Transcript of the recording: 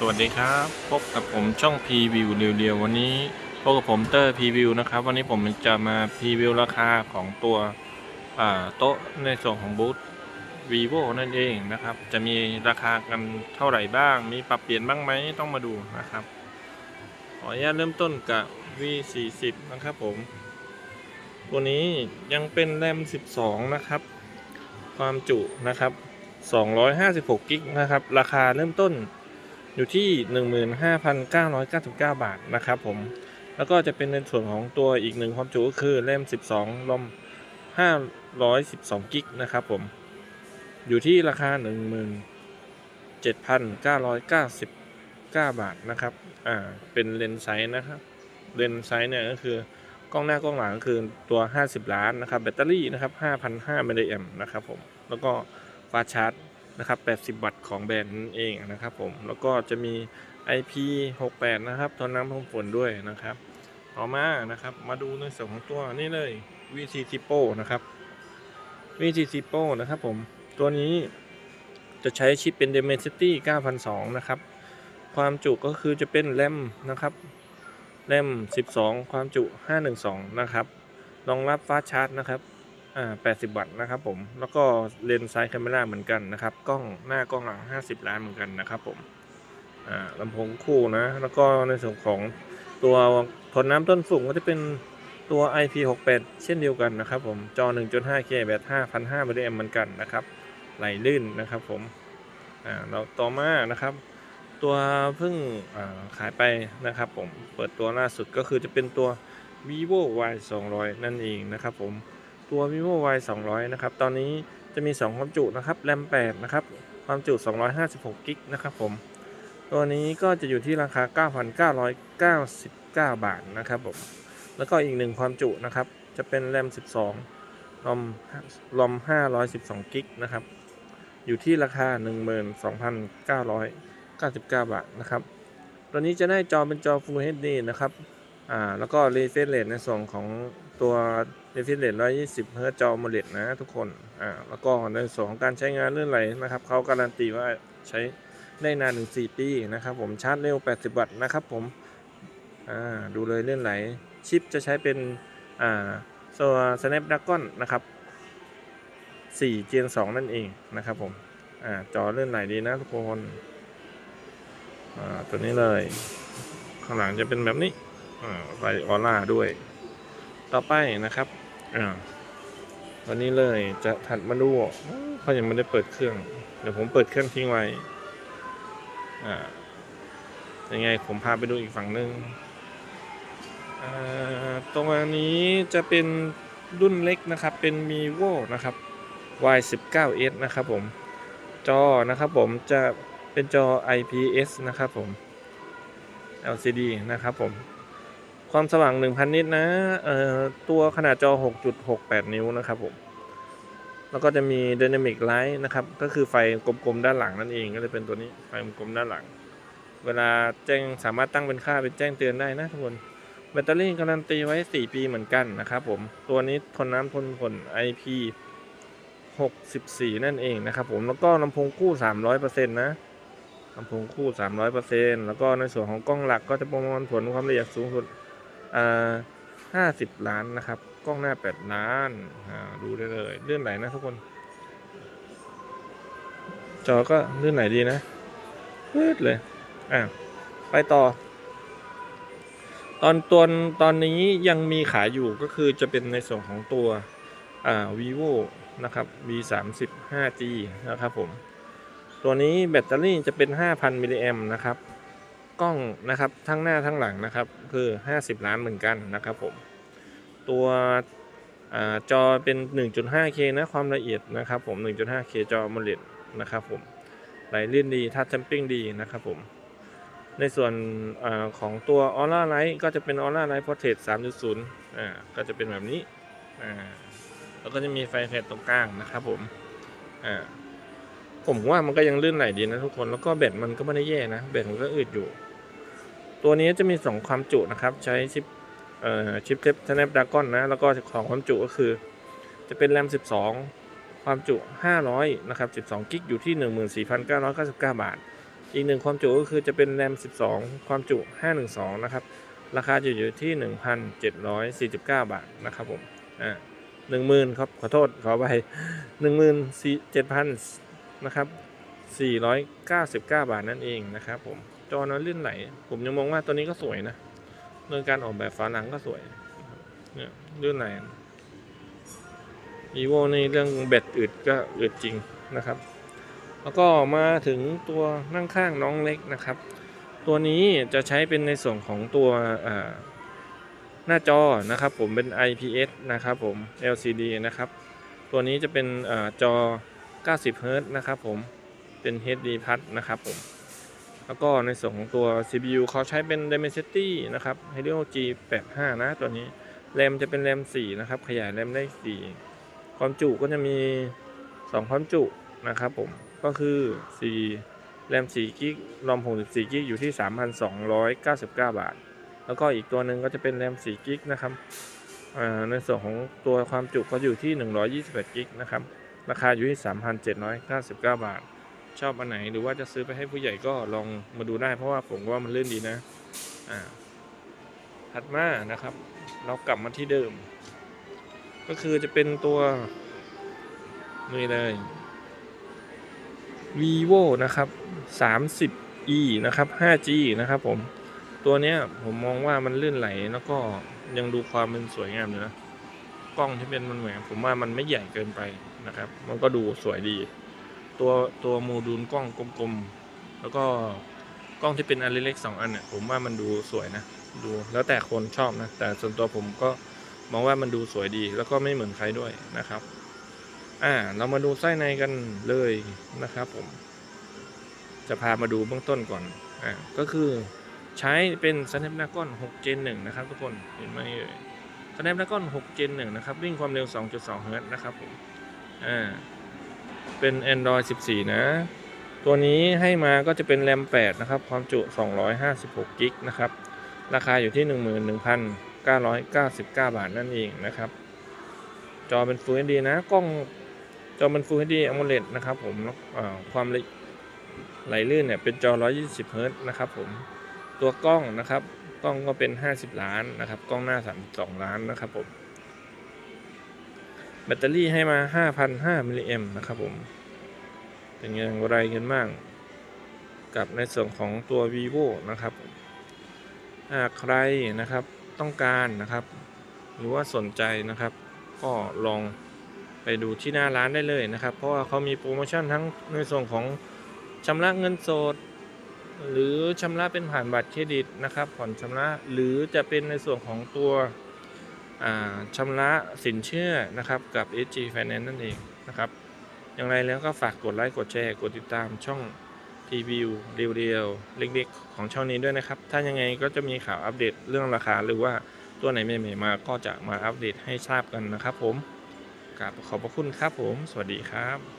สวัสดีครับ พบกับผมช่อง p v i e w เรียวๆวันนี้พบกับผมเตอร์ p v i e w นะครับ วันนี้ผมจะมา p v i e w ราคาของตัวโต๊ะในส่วนของบูธ vivo นั่นเองนะครับ จะมีราคากันเท่าไหร่บ้าง มีปรับเปลี่ยนบ้างไหมต้องมาดูนะครับ ขออนุญาตเริ่มต้นกับ V40 นะครับผม ตัวนี้ยังเป็นแรม 12 นะครับ ความจุนะครับ 256กิกนะครับ ราคาเริ่มต้น อยู่ที่ 15,999 บาทนะครับผม แล้วก็จะเป็นในส่วนของตัวอีกหนึ่งความจุก็คือแรม12ลม512 กิกนะครับผม อยู่ที่ราคา 17,999 บาทนะครับ อ่า เป็นเลนส์ไซส์นะครับ เลนส์ไซส์เนี่ยก็คือกล้องหน้ากล้องหลังก็คือตัว 50 ล้านนะครับ แบตเตอรี่นะครับ5,500มิลลิแอมป์นะครับผม แล้วก็ฟาชาร์จ นะครับ 80 วัตต์ของแบรนด์นั่นเองนะครับผม แล้วก็จะมี IP68 นะครับทนน้ำทนฝนด้วยนะครับ ต่อมานะครับ มาดูในส่วนของตัวนี่เลย VCC Pro นะครับ VCC Pro นะครับผม ตัวนี้จะใช้ชิปเป็น Dimensity 9002 นะครับ ความจุก็คือจะเป็นแรมนะครับ แรม 12 ความจุ 512 นะครับ รองรับฟ้าชาร์จนะครับ อ่า80 วัตต์นะครับผม แล้วก็เลนส์ไซส์แคาเมราเหมือนกันนะครับ กล้องหน้ากล้องหลัง 50 ล้านเหมือนกันนะครับผม อ่าลำโพงคู่นะ แล้วก็ในส่วนของตัวทนน้ำต้นสูงก็จะเป็นตัว IP68 เช่นเดียวกันนะครับผม จอ 1.5K แบต5,500มิลลิแอมเหมือนกันนะครับ ไหลลื่นนะครับผม อ่าเราต่อมานะครับ ตัวเพิ่งขายไปนะครับผม เปิดตัวล่าสุดก็คือจะเป็นตัว vivo y 200 นั่นเองนะครับผม ตัว vivo y 200 นะครับ ตอนนี้จะมี 2 ความจุนะครับ แรม 8 นะครับ ความจุ 256 กิกนะครับผม ตัวนี้ก็จะอยู่ที่ราคา 9,999 บาทนะครับผม แล้วก็อีกหนึ่งความจุนะครับ จะเป็นแรม 12 รอม รอม 512 กิกนะครับ อยู่ที่ราคา 12,999 บาทนะครับ ตัวนี้จะได้จอเป็นจอ Full HD นะครับ อ่า แล้วก็ refresh rate ในส่วนของตัว refresh rate 120 Hz จอ AMOLED นะทุกคน อ่า แล้วก็ในส่วนของการใช้งานเรื่องไหลนะครับ เขาการันตีว่าใช้ได้นานถึง4ปีนะครับผม ชาร์จเร็ว 80 วัตต์นะครับผม อ่า ดูเลยเลื่อนไหล ชิปจะใช้เป็น อ่าตัว Snapdragon นะครับ4 Gen 2นั่นเองนะครับผม อ่า จอเลื่อนไหลดีนะทุกคน อ่า ตัวนี้เลย ข้างหลังจะเป็นแบบนี้ อ่าไฟออร่าด้วย ต่อไปนะครับอ่าตัวนี้เลยจะถัดมาดูเขายังไม่ได้เปิดเครื่อง เดี๋ยวผมเปิดเครื่องทิ้งไว้อ่ายังไงผมพาไปดูอีกฝั่งหนึ่งอ่าตรงนี้จะเป็นรุ่นเล็กนะครับ เป็น vivo นะครับ y 1 9 s นะครับผม จอนะครับผมจะเป็นจอ IPS นะครับผม LCD นะครับผม ความสว่าง 1,000 นิตนะเอ่อตัวขนาดจอ 6.68 นิ้วนะครับผม แล้วก็จะมี Dynamic Light นะครับ ก็คือไฟกลมๆด้านหลังนั่นเอง ก็จะเป็นตัวนี้ไฟกลมๆด้านหลัง เวลาแจ้งสามารถตั้งเป็นค่าเป็นแจ้งเตือนได้นะทุกคน แบตเตอรี่การันตีไว้ 4 ปีเหมือนกันนะครับผม ตัวนี้ทนน้ำทนฝน IP 64 นั่นเองนะครับผม แล้วก็ลำโพงคู่ 300%นะลำโพงคู่ 300%แล้วก็ในส่วนของกล้องหลักก็จะประมวลผลความละเอียดสูงสุด อ่า50ล้านนะครับ กล้องหน้า8ล้านอ่าดูได้เลยเลื่อนไหลนะทุกคน จอก็เลื่อนไหลดีนะพืดเลยอะไปต่อ ตอนตัวตอนนี้ยังมีขายอยู่ก็คือจะเป็นในส่วนของตัวอ่า vivo นะครับ v 3 5 g นะครับผม ตัวนี้แบตเตอรี่จะเป็น 5,000มิลลิแอมนะครับ กล้องนะครับทั้งหน้าทั้งหลังนะครับคือ 50 ล้านเหมือนกันนะครับผมตัวอจอเป็น 1.5K นะความละเอียดนะครับผม 1.5K จอ AMOLED นะครับผมไหลลื่นดีทัชแชมปิ้งดีนะครับผมในส่วนอของตัว Aura Light ก็จะเป็น Aura Light Portrait 3.0อ่าก็จะเป็นแบบนี้อ่าแล้วก็จะมีไฟแฟลชตรงกลางนะครับผมอ่าผมว่ามันก็ยังลื่นไหลดีนะทุกคนแล้วก็แบตมันก็ไม่ได้แย่นะแบตมันก็อึดอยู่ ตัวนี้จะมี 2 ความจุนะครับ ใช้ชิปเอ่อชิปเทป Snapdragon นะ แล้วก็ของความจุก็คือ จะเป็นแรม 12 ความจุ 500 นะครับ 12 กิกอยู่ที่ 14,999 บาท อีกหนึ่งความจุก็คือจะเป็นแรม 12 ความจุ 512 นะครับ ราคาจะอยู่ที่ 1,749 บาทนะครับผม อ่าหนึ่งหมื่นครับ ขอโทษ ขอไปหนึ่งหมื่นสี่เจ็ดพันนะครับสี่ร้อยเก้าสิบเก้าบาทนั่นเองนะครับผม จอน้อยลื่นไหล ผมยังมองว่าตัวนี้ก็สวยนะเรื่องการออกแบบฝาหนังก็สวย เนี่ยลื่นไหล vivo ในเรื่องแบตอึดก็อึดจริงนะครับ แล้วก็มาถึงตัวนั่งข้างน้องเล็กนะครับ ตัวนี้จะใช้เป็นในส่วนของตัวหน้าจอนะครับ ผมเป็น IPS นะครับผม LCD นะครับ ตัวนี้จะเป็นอจอ 90 Hz นะครับผมเป็น HD Plus นะครับผม แล้วก็ในส่วนของตัว CPU เขาใช้เป็น Dimensity นะครับ Helio G85 นะตัวนี้ แรมจะเป็นแรม 4 นะครับ ขยายแรมได้ 4 ความจุก็จะมี 2 ความจุนะครับผม ก็คือ 4 แรม 4 กิกรอม 64 กิกอยู่ที่ 3,299 บาท แล้วก็อีกตัวหนึ่งก็จะเป็นแรม 4 กิกนะครับในส่วนของตัวความจุก็อยู่ที่ 128 กิกนะครับ ราคาอยู่ที่ 3,799 บาท ชอบอันไหนหรือว่าจะซื้อไปให้ผู้ใหญ่ก็ลองมาดูได้เพราะว่าผมว่ามันเลื่นดีนะ อ่า ถัดมานะครับ เรากลับมาที่เดิม ก็คือจะเป็นตัวนี่เลย vivo นะครับ 30e นะครับ 5g นะครับผม ตัวเนี้ยผมมองว่ามันลื่นไหลแล้วก็ยังดูความเป็นสวยงามอยู่นะ กล้องที่เป็นมันเหมือนผมว่ามันไม่ใหญ่เกินไปนะครับ มันก็ดูสวยดี ตัวตัวโมดูลกล้องกลมๆ แล้วก็กล้องที่เป็นอันเล็กๆสองอันเนี่ยผมว่ามันดูสวยนะ ดูแล้วแต่คนชอบนะ แต่ส่วนตัวผมก็มองว่ามันดูสวยดี แล้วก็ไม่เหมือนใครด้วยนะครับ อ่า เรามาดูไส้ในกันเลยนะครับ ผม จะพามาดูเบื้องต้นก่อน อ่า ก็คือใช้เป็น Snapdragon 6 Gen 1นะครับทุกคนเห็นไหมเอ่ย Snapdragon 6 Gen 1นะครับ วิ่งความเร็ว 2.2 Hz นะครับผม อ่า เป็น Android 14 นะ ตัวนี้ให้มาก็จะเป็นแรม 8 นะครับ ความจุ 256กิกนะครับ ราคาอยู่ที่ 11,999 บาทนั่นเองนะครับ จอเป็น Full HD นะ กล้องจอเป็น Full HD AMOLED นะครับผมความไหลลื่นเนี่ยเป็นจอ 120 Hz นะครับผม ตัวกล้องนะครับ กล้องก็เป็น 50 ล้านนะครับ กล้องหน้า 32 ล้านนะครับผม แบตเตอรี่ให้มา 5,500มิลลิแอมนะครับผม เป็นอย่างไรกันบ้าง กับในส่วนของตัว vivo นะครับหากใครนะครับต้องการนะครับ หรือว่าสนใจนะครับ ก็ลองไปดูที่หน้าร้านได้เลยนะครับ เพราะว่าเขามีโปรโมชั่นทั้งในส่วนของชำระเงินสดหรือชำระเป็นผ่านบัตรเครดิตนะครับ ผ่อนชำระหรือจะเป็นในส่วนของตัว ชำระสินเชื่อนะครับกับ SG Finance นั่นเองนะครับ อย่างไรแล้วก็ฝากกดไลค์กดแชร์กดติดตามช่องทีวิวเรียวๆเล็กๆ ของช่องนี้ด้วยนะครับ ถ้ายังไงก็จะมีข่าวอัปเดตเรื่องราคาหรือว่าตัวไหนใหม่ๆมาก็จะมาอัปเดตให้ทราบกันนะครับผมกราบขอบพระคุณครับผม สวัสดีครับ